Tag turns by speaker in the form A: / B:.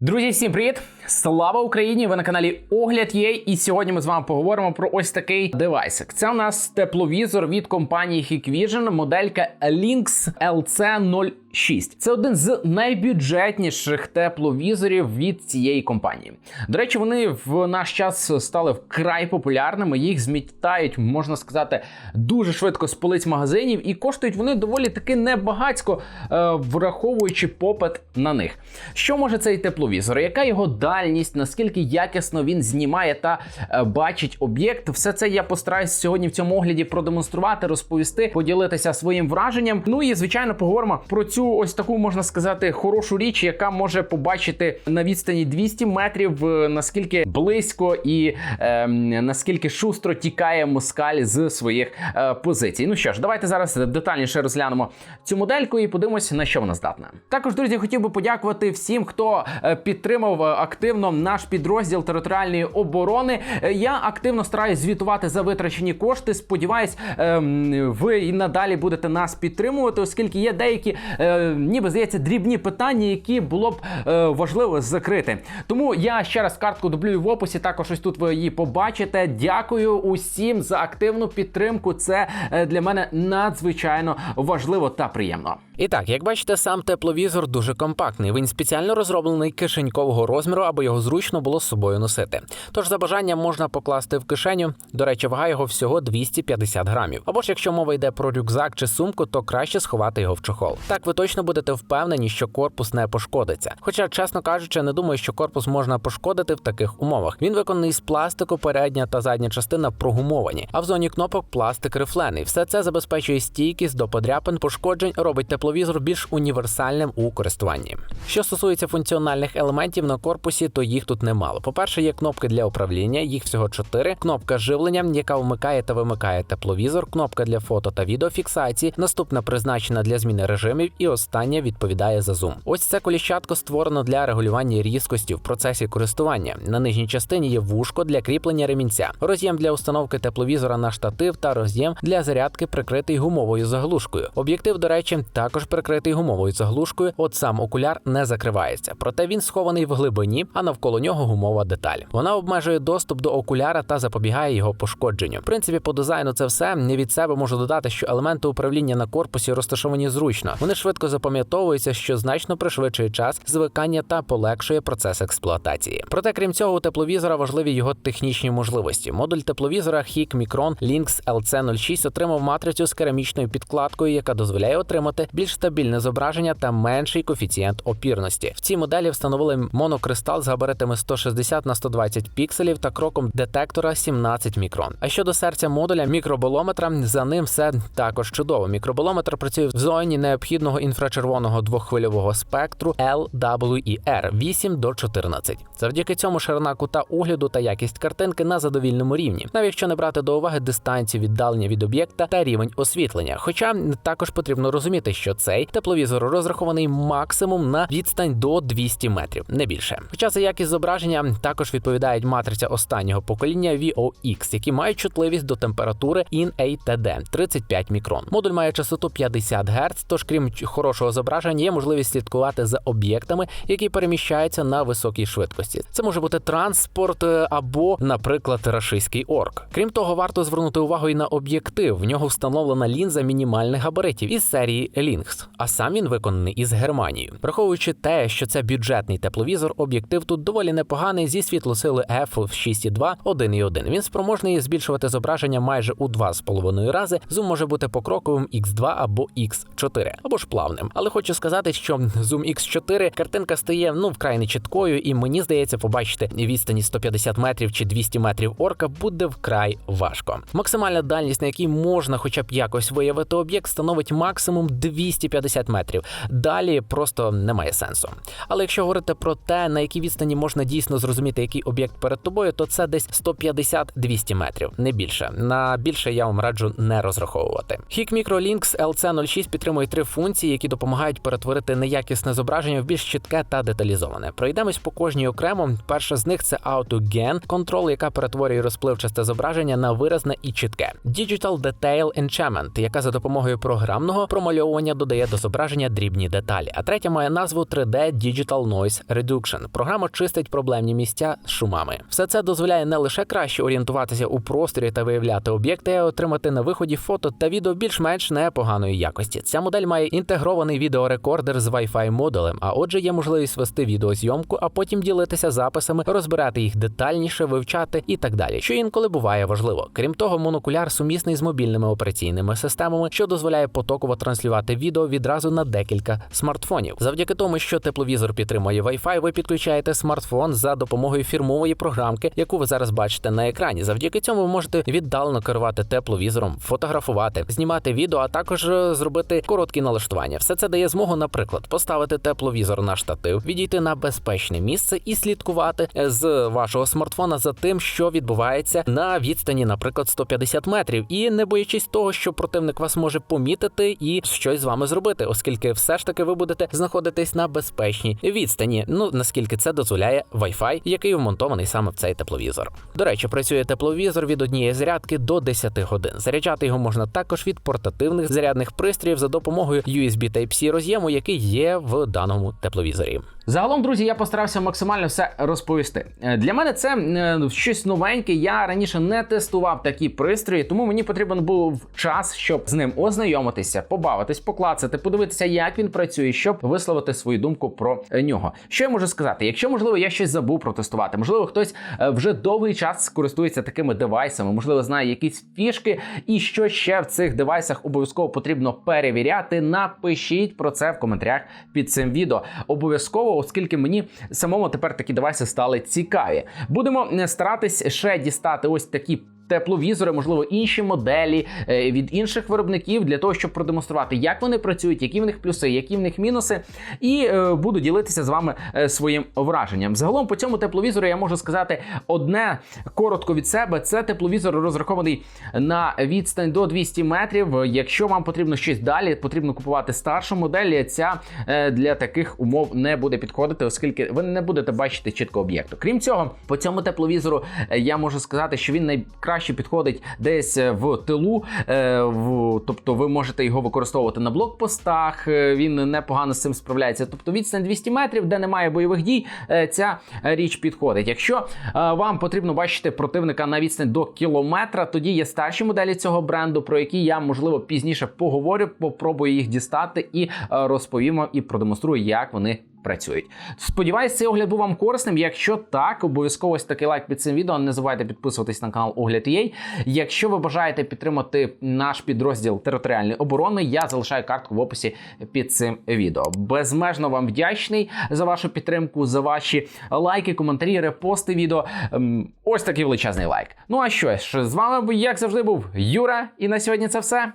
A: Друзі, всім привіт! Слава Україні! Ви на каналі Огляд є. І сьогодні ми з вами поговоримо про ось такий девайсик. Це у нас тепловізор від компанії Hikvision, моделька Lynx LC06. Це один з найбюджетніших тепловізорів від цієї компанії. До речі, вони в наш час стали вкрай популярними. Їх змітають, можна сказати, дуже швидко з полиць магазинів, і коштують вони доволі таки небагацько, е, враховуючи попит на них. Що може цей тепловізор? Яка його дальність? Наскільки якісно він знімає та е, бачить об'єкт? Все це я постараюсь сьогодні в цьому огляді продемонструвати, розповісти, поділитися своїм враженням. Ну і звичайно, поговоримо про цю ось таку можна сказати хорошу річ, яка може побачити на відстані 200 метрів, е, наскільки близько і е, наскільки шустро тікає москаль з своїх е, позицій. Ну що ж, давайте зараз детальніше розглянемо цю модельку і подивимося, на що вона здатна. Також, друзі, хотів би подякувати всім, хто е, підтримав е, активно наш підрозділ територіальної оборони. Я активно стараюсь звітувати за витрачені кошти. Сподіваюсь, ем, ви і надалі будете нас підтримувати, оскільки є деякі, ніби здається, дрібні питання, які було б е, важливо закрити. Тому я ще раз картку дублюю в описі. Також ось тут ви її побачите. Дякую усім за активну підтримку. Це е, для мене надзвичайно важливо та приємно.
B: І так, як бачите, сам тепловізор дуже компактний. Він спеціально розроблений кишенькового розміру, аби його зручно було з собою носити. Тож за бажанням можна покласти в кишеню. До речі, вага його всього 250 грамів. Або ж якщо мова йде про рюкзак чи сумку, то краще сховати його в чохол. Так ви точно будете впевнені, що корпус не пошкодиться. Хоча, чесно кажучи, не думаю, що корпус можна пошкодити в таких умовах. Він виконаний з пластику, передня та задня частина прогумовані, а в зоні кнопок пластик рифлений. Все це забезпечує стійкість до подряпин, пошкоджень, робить тепловізор більш універсальним у користуванні. Що стосується функціональних елементів на корпусі, то їх тут немало. По-перше, є кнопки для управління, їх всього чотири. Кнопка живлення, яка вмикає та вимикає тепловізор, кнопка для фото та відеофіксації. Наступна призначена для зміни режимів, і остання відповідає за зум. Ось це коліщатко створено для регулювання різкості в процесі користування. На нижній частині є вушко для кріплення ремінця, роз'єм для установки тепловізора на штатив та роз'єм для зарядки, прикритий гумовою заглушкою. Об'єктив, до речі, також прикритий гумовою заглушкою. От сам окуляр не закривається, проте він схований в глибині, а навколо нього гумова деталь. Вона обмежує доступ до окуляра та запобігає його пошкодженню. В принципі, по дизайну це все. Не від себе можу додати, що елементи управління на корпусі розташовані зручно. Вони швидко запам'ятовуються, що значно пришвидшує час звикання та полегшує процес експлуатації. Проте, крім цього, у тепловізора важливі його технічні можливості. Модуль тепловізора HIC Micron Lynx LC06 отримав матрицю з керамічною підкладкою, яка дозволяє отримати більш стабільне зображення та менший коефіцієнт опірності. В цій моделі встановили монокристал з габаритами 160 на 120 пікселів та кроком детектора 17 мікрон. А щодо серця модуля мікроболометра, за ним все також чудово. Мікроболометр працює в зоні необхідного інфрачервоного двоххвильового спектру LWER 8 до 14. Завдяки цьому ширина кута огляду та якість картинки на задовільному рівні, навіть якщо не брати до уваги дистанцію віддалення від об'єкта та рівень освітлення. Хоча також потрібно розуміти, що цей тепловізор розрахований максимум на відстань до 200 метрів, не більше. Хоча за якість зображення також відповідають матриця останнього покоління VOX, які мають чутливість до температури IN-ATD 35 мікрон. Модуль має частоту 50 Гц, тож крім хорошого зображення, є можливість слідкувати за об'єктами, які переміщаються на високій швидкості. Це може бути транспорт е, або, наприклад, рашистський орк. Крім того, варто звернути увагу і на об'єктив. В нього встановлена лінза мінімальних габаритів із серії Lynx, а сам він виконаний із Германією. Враховуючи те, що це бюджетний тепловізор, об'єктив тут доволі непоганий зі світлосили f6,2 1,1. Він спроможний збільшувати зображення майже у 2,5 рази. Зум може бути покроковим X2 або X4, або ж плавним. Але хочу сказати, що зум X4 картинка стає ну вкрай нечіткою, і мені здається, побачити відстані 150 метрів чи 200 метрів орка буде вкрай важко. Максимальна дальність, на якій можна, хоча б якось виявити об'єкт, становить максимум 250 метрів. Далі просто немає сенсу. Але якщо говорити про те, на якій відстані можна дійсно зрозуміти, який об'єкт перед тобою, то це десь 150-200 метрів, не більше. На більше я вам раджу не розраховувати. Hik Micro Lynx LC06 підтримує три функції, які допомагають перетворити неякісне зображення в більш чітке та деталізоване. Пройдемось по кожній окремо. Перша з них це AutoGen контрол, яка перетворює розпливчасте зображення на виразне і чітке. Digital Detail Enchantment, яка за допомогою програмного промальовування додає до зображення дрібні деталі. А третя має назву 3D Digital Noise Reduction. Програма чистить проблемні місця з шумами. Все це дозволяє не лише краще орієнтуватися у просторі та виявляти об'єкти, а й отримати на виході фото та відео більш-менш непоганої якості. Ця модель має інтегрований відеорекордер з Wi-Fi модулем, а отже, є можливість вести відеозйомку, а потім ділитися записами, розбирати їх детальніше, вивчати і так далі, що інколи буває важливо. Крім того, монокуляр сумісний з мобільними операційними системами, що дозволяє потоково транслювати відео відразу на декілька смартфонів. Завдяки тому, що тепловізор підтримує Wi-Fi, ви підключаєте смартфон за допомогою фірмової програмки, яку ви зараз бачите на екрані. Завдяки цьому ви можете віддалено керувати тепловізором, фотографувати, знімати відео, а також е, зробити короткі налаштування. Все це дає змогу, наприклад, поставити тепловізор на штатив, відійти на безпечне місце і слідкувати е, з вашого смартфона за тим, що відбувається на відстані, наприклад, 150 метрів, і не боячись того, що противник вас може помітити і щось з вами зробити, оскільки все ж таки ви будете знаходитись на безпечній відстані. Ну наскільки це дозволяє Wi-Fi, який вмонтований саме в цей тепловізор. До речі, працює тепловізор від однієї зарядки до 10 годин. Заряджати його можна також від портативних зарядних пристроїв за допомогою USB Type-C роз'єму, який є в даному тепловізорі.
A: Загалом, друзі, я постарався максимально все розповісти. Е, Для мене це е, щось новеньке. Я раніше не тестував такі пристрої, тому мені потрібен був час, щоб з ним ознайомитися, побавитись, поклацати, подивитися, як він працює, щоб висловити свою думку про е, нього. Що я можу сказати? Якщо можливо я щось забув протестувати, можливо, хтось вже довгий час користується такими девайсами, можливо, знає якісь фішки, і що ще в цих девайсах обов'язково потрібно перевіряти. Напишіть про це в коментарях під цим відео. Обов'язково, оскільки мені самому тепер такі девайси стали цікаві. Будемо е, старатись ще дістати ось такі. Тепловізори, можливо, інші моделі е, від інших виробників для того, щоб продемонструвати, як вони працюють, які в них плюси, які в них мінуси, і е, буду ділитися з вами е, своїм враженням. Загалом по цьому тепловізору я можу сказати одне коротко від себе: це тепловізор розрахований на відстань до 200 метрів. Якщо вам потрібно щось далі, потрібно купувати старшу модель. Ця для таких умов не буде підходити, оскільки ви не будете бачити чітко об'єкту. Крім цього, по цьому тепловізору я можу сказати, що він найкраще підходить десь е, в тилу. е, Тобто ви можете його використовувати на блокпостах. е, Він непогано з цим справляється. Тобто відстань 200 метрів, де немає бойових дій, ця річ підходить. Якщо вам потрібно бачити противника на відстань до кілометра, тоді є старші моделі цього бренду, про які я можливо пізніше поговорю, попробую їх дістати і розповім вам і продемонструю, як вони. Працюють. Сподіваюсь, цей огляд був вам корисним. Якщо так, обов'язково ось такий лайк під цим відео. Не забувайте підписуватись на канал Огляд.ua. Якщо ви бажаєте підтримати наш підрозділ територіальної оборони, я залишаю картку в описі під цим відео. Безмежно вам вдячний за вашу підтримку, за ваші лайки, коментарі, репости відео. Ем, Ось такий величезний лайк. Ну а що ж, з вами як завжди був Юра, і на сьогодні це все.